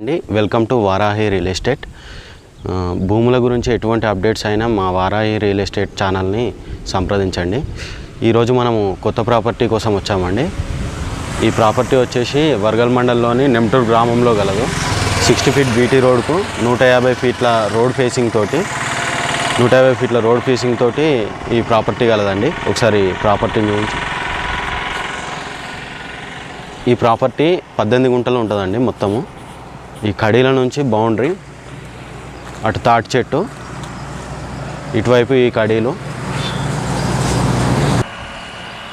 అండి. Welcome to Varahi real estate భూముల గురించి ఎటువంటి అప్డేట్స్ అయినా మా వారాహి రియల్ ఎస్టేట్ ఛానల్ని సంప్రదించండి. ఈరోజు మనము కొత్త ప్రాపర్టీ కోసం వచ్చామండి. ఈ ప్రాపర్టీ వచ్చేసి వర్గల్ మండల్లోని నెమ్టూర్ గ్రామంలో గలదు. సిక్స్టీ ఫీట్ బీటీ రోడ్కు నూట యాభై ఫీట్ల రోడ్ ఫేసింగ్ తోటి నూట యాభై ఫీట్ల రోడ్ ఫేసింగ్ తోటి ఈ ప్రాపర్టీ కలదండి ఒకసారి ప్రాపర్టీ గురించి ఈ ప్రాపర్టీ పద్దెనిమిది గుంటలు ఉంటుందండి మొత్తము. ఈ కడీల నుంచి బౌండరీ అటు తాటి చెట్టు ఇటువైపు ఈ కడీలు.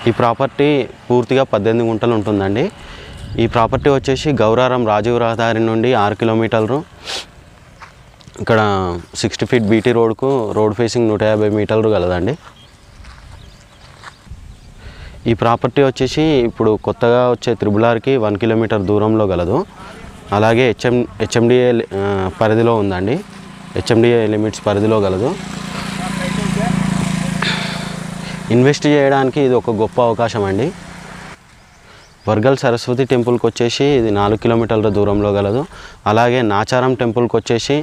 ఈ ప్రాపర్టీ పూర్తిగా పద్దెనిమిది గుంటలు ఉంటుందండి. ఈ ప్రాపర్టీ వచ్చేసి గౌరారం రాజీవ్ రహదారి నుండి ఆరు కిలోమీటర్లు. ఇక్కడ సిక్స్టీ ఫీట్ బీటీ రోడ్కు రోడ్ ఫేసింగ్ నూట యాభై మీటర్లు కలదండి ఈ ప్రాపర్టీ వచ్చేసి ఇప్పుడు కొత్తగా వచ్చే త్రిబులార్కి వన్ కిలోమీటర్ దూరంలో గలదు. అలాగే హెచ్ఎం హెచ్ఎండిఏ పరిధిలో ఉందండి. హెచ్ఎండిఏ లిమిట్స్ పరిధిలో గలదు. ఇన్వెస్ట్ చేయడానికి ఇది ఒక గొప్ప అవకాశం అండి. వర్గల్ సరస్వతి టెంపుల్కి వచ్చేసి ఇది నాలుగు కిలోమీటర్ల దూరంలో గలదు. అలాగే నాచారం టెంపుల్కి వచ్చేసి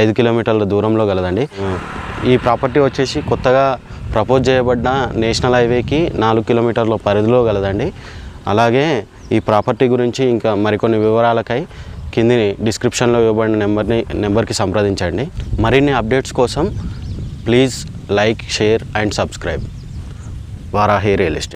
ఐదు కిలోమీటర్ల దూరంలో గలదండి. ఈ ప్రాపర్టీ వచ్చేసి కొత్తగా ప్రపోజ్ చేయబడిన నేషనల్ హైవేకి నాలుగు కిలోమీటర్ల పరిధిలో గలదండి. అలాగే ఈ ప్రాపర్టీ గురించి ఇంకా మరికొన్ని వివరాలకై కింది డిస్క్రిప్షన్లో ఇవ్వబడిన నెంబర్ని నెంబర్కి సంప్రదించండి. మరిన్ని అప్డేట్స్ కోసం please like share and subscribe. Varahi real estate.